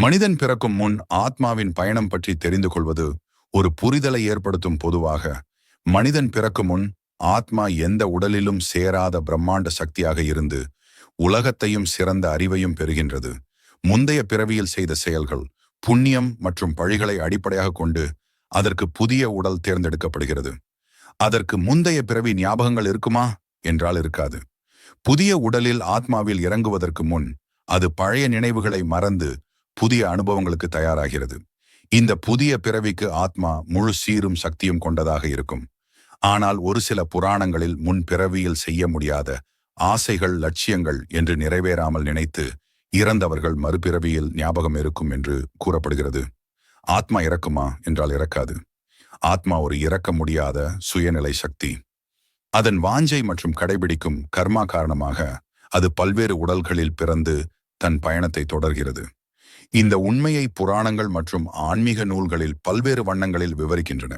மனிதன் பிறக்கும் முன் ஆத்மாவின் பயணம் பற்றி தெரிந்து கொள்வது ஒரு புரிதலை ஏற்படுத்தும் பொதுவாக. மனிதன் பிறக்கும் முன் ஆத்மா எந்த உடலிலும் சேராத பிரம்மாண்ட சக்தியாக இருந்து உலகத்தையும் சிறந்த அறிவையும் பெறுகின்றது. முந்தைய பிறவியில் செய்த செயல்கள் புண்ணியம் மற்றும் பழிகளை அடிப்படையாக கொண்டு அதற்கு புதிய உடல் தேர்ந்தெடுக்கப்படுகிறது. அதற்கு முந்தைய பிறவி ஞாபகங்கள் இருக்குமா? என்றால் இருக்காது. புதிய உடலில் ஆத்மாவில் இறங்குவதற்கு முன் அது பழைய நினைவுகளை மறந்து புதிய அனுபவங்களுக்கு தயாராகிறது. இந்த புதிய பிறவிக்கு ஆத்மா முழு சீரும் சக்தியும் கொண்டதாக இருக்கும். ஆனால் ஒரு சில புராணங்களில் முன் பிறவியில் செய்ய முடியாத ஆசைகள் லட்சியங்கள் என்று நிறைவேறாமல் நினைத்து இறந்தவர்கள் மறுபிறவியில் ஞாபகம் இருக்கும் என்று கூறப்படுகிறது. ஆத்மா இறக்குமா? என்றால் இறக்காது. ஆத்மா ஒரு இறக்க முடியாத சுயநிலை சக்தி. அதன் வாஞ்சை மற்றும் கடைபிடிக்கும் கர்மா காரணமாக அது பல்வேறு உடல்களில் பிறந்து தன் பயணத்தை தொடர்கிறது. இந்த உண்மையை புராணங்கள் மற்றும் ஆன்மீக நூல்களில் பல்வேறு வண்ணங்களில் விவரிக்கின்றன.